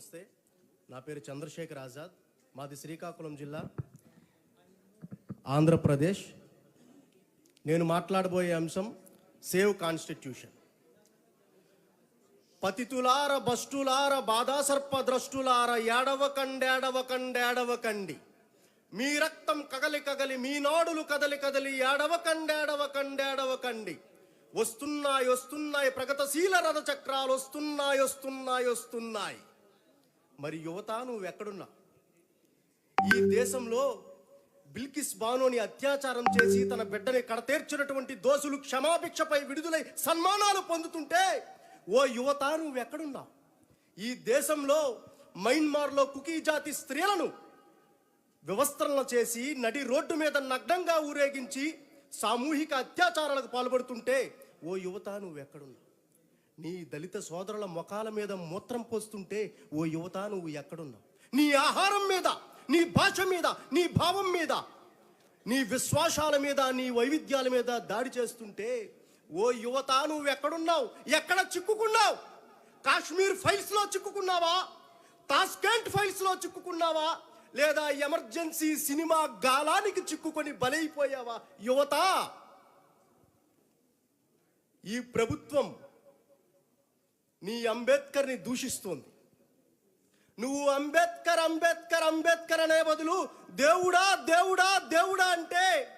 నమస్తే. నా పేరు చంద్రశేఖర్ ఆజాద్. మాది శ్రీకాకుళం జిల్లా ఆంధ్రప్రదేశ్. నేను మాట్లాడబోయే అంశం సేవ్ కాన్స్టిట్యూషన్. పతితులార బస్టులార బాధాసర్ప ద్రష్టులార ఏడవకండేడవకండేడవకండి మీ రక్తం కగలి కగలి మీ నాడులు కదలి కదలి ఏడవకండేడవకండేడవకండి వస్తున్నాయి వస్తున్నాయి ప్రగతశీల రథ చక్రాలు వస్తున్నాయి వస్తున్నాయి వస్తున్నాయి. మరి యువత నువ్వు ఎక్కడున్నా? ఈ దేశంలో బిల్కిస్ బానోని అత్యాచారం చేసి తన బిడ్డని కడతేర్చినటువంటి దోషులు క్షమాభిక్షపై విడుదలై సన్మానాలు పొందుతుంటే ఓ యువత నువ్వు ఎక్కడున్నా? ఈ దేశంలో మయన్మార్లో కుకీ జాతి స్త్రీలను వ్యవస్థలను చేసి నడి రోడ్డు మీద నగ్నంగా ఊరేగించి సామూహిక అత్యాచారాలకు పాల్పడుతుంటే ఓ యువత నువ్వు ఎక్కడున్నావు నీ దళిత సోదరుల ముఖాల మీద మూత్రం పోస్తుంటే ఓ యువత నువ్వు ఎక్కడున్నావు? నీ ఆహారం మీద నీ భాష మీద నీ భావం మీద నీ విశ్వాసాల మీద నీ వైవిధ్యాల మీద దాడి చేస్తుంటే ఓ యువత నువ్వు ఎక్కడున్నావు? ఎక్కడ చిక్కుకున్నావు? కాశ్మీర్ ఫైల్స్లో చిక్కుకున్నావా? తాస్కెంట్ ఫైల్స్లో చిక్కుకున్నావా? లేదా ఎమర్జెన్సీ సినిమా గాలానికి చిక్కుకొని బలైపోయావా? యువత ఈ ప్రభుత్వం నీ అంబేద్కర్ని దూషిస్తోంది. నువ్వు అంబేద్కర్ అంబేద్కర్ అంబేద్కర్ అనే బదులు దేవుడా దేవుడా దేవుడా అంటే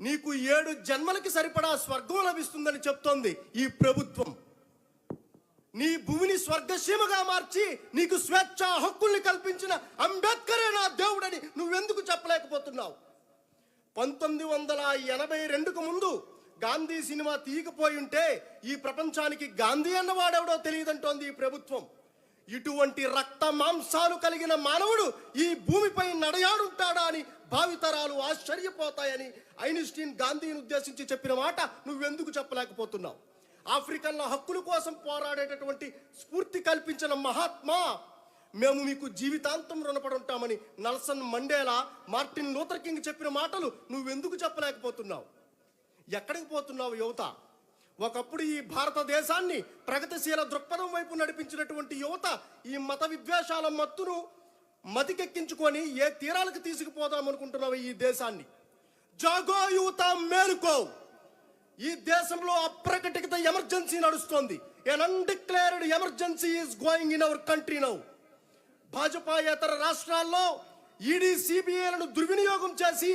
నీకు ఏడు జన్మలకి సరిపడా స్వర్గం లభిస్తుందని చెప్తోంది ఈ ప్రభుత్వం. నీ భూమిని స్వర్గసీమగా మార్చి నీకు స్వేచ్ఛ హక్కుల్ని కల్పించిన అంబేద్కరే నా దేవుడని నువ్వెందుకు చెప్పలేకపోతున్నావు? పంతొమ్మిది వందల ఎనభై రెండుకు ముందు గాంధీ సినిమా తీయకపోయి ఉంటే ఈ ప్రపంచానికి గాంధీ అన్నవాడెవడో తెలియదంటోంది ఈ ప్రభుత్వం. ఇటువంటి రక్త మాంసాలు కలిగిన మానవుడు ఈ భూమిపై నడయాడుంటాడా అని భావితరాలు ఆశ్చర్యపోతాయని ఐన్స్టీన్ గాంధీని ఉద్దేశించి చెప్పిన మాట నువ్వెందుకు చెప్పలేకపోతున్నావు? ఆఫ్రికన్ల హక్కుల కోసం పోరాడేటటువంటి స్ఫూర్తి కల్పించిన మహాత్మా మేము మీకు జీవితాంతం రుణపడి ఉంటామని Nelson Mandela Martin Luther King చెప్పిన మాటలు నువ్వెందుకు చెప్పలేకపోతున్నావు? ఎక్కడికి పోతున్నావు యువత? ఒకప్పుడు ఈ భారతదేశాన్ని ప్రగతిశీల దృక్పథం వైపు నడిపించినటువంటి యువత ఈ మత విద్వేషాల మత్తును మతికెక్కించుకొని ఏ తీరాలకు తీసుకుపోదాం అనుకుంటున్నావు ఈ దేశాన్ని? జాగో యువత మేలుకో. ఈ దేశంలో అప్రకటిత ఎమర్జెన్సీ నడుస్తోంది. An undeclared emergency is going in our country now BJP ఇతర రాష్ట్రాల్లో ఈడీ సిబిఐలను దుర్వినియోగం చేసి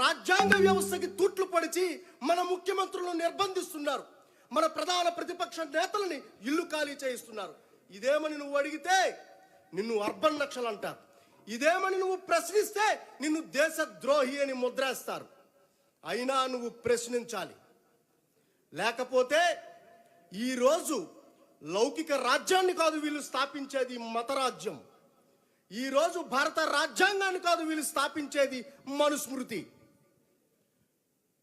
రాజ్యాంగ వ్యవస్థకి తూట్లు పడిచి మన ముఖ్యమంత్రులను నిర్బంధిస్తున్నారు. మన ప్రధాన ప్రతిపక్ష నేతలని ఇల్లు ఖాళీ చేయిస్తున్నారు. ఇదేమని నువ్వు అడిగితే నిన్ను అర్బన్ నక్షలు అంటారు. ఇదేమని నువ్వు ప్రశ్నిస్తే నిన్ను దేశ ద్రోహి అని ముద్రేస్తారు. అయినా నువ్వు ప్రశ్నించాలి. లేకపోతే ఈరోజు లౌకిక రాజ్యాన్ని కాదు వీళ్ళు స్థాపించేది మతరాజ్యం. ఈరోజు భారత రాజ్యాంగాన్ని కాదు వీళ్ళు స్థాపించేది మనుస్మృతి.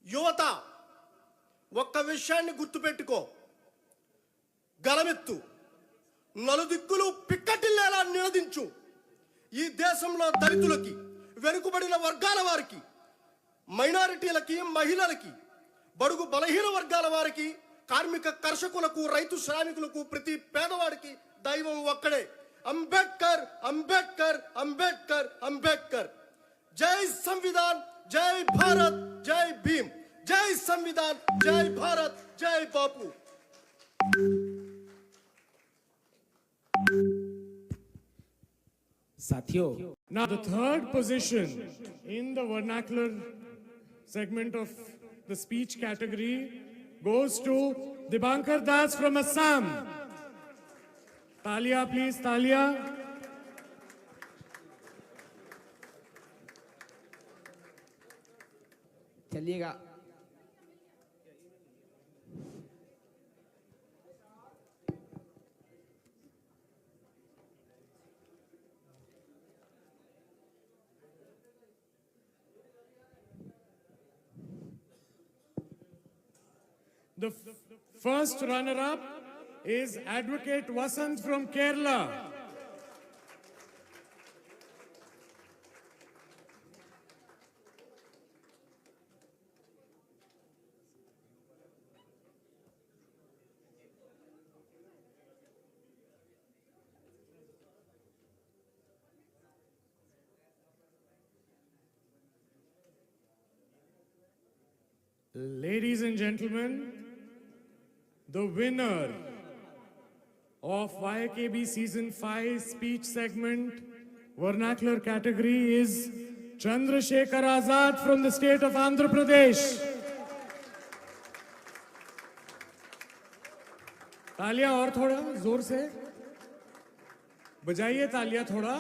యువత ఒక్క విషయాన్ని గుర్తుపెట్టుకో. గలమెత్తు. నలుదిక్కులు పిక్కటిల్లేలా నిలదించు. ఈ దేశంలో దళితులకి వెనుకబడిన వర్గాల వారికి మైనారిటీలకి మహిళలకి బడుగు బలహీన వర్గాల వారికి కార్మిక కర్షకులకు రైతు శ్రామికులకు ప్రతి పేదవాడికి దైవం ఒక్కడే. అంబేద్కర్ అంబేద్కర్ అంబేద్కర్ అంబేద్కర్. జై సంవిధాన్ జై భారత్. जय भीम जय संविधान जय भारत जय बापू। साथियों now the third position in the vernacular segment of the speech category goes to Dibankar Das from Assam Talya please तालिया चलिएगा The f- first runner-up is Advocate Vasant from Kerala. Ladies and gentlemen, the winner of YKB Season 5 speech segment vernacular category is Chandrasekhar Azad from the state of Andhra Pradesh. तालियाँ और थोड़ा ज़ोर से बजाइए तालियाँ थोड़ा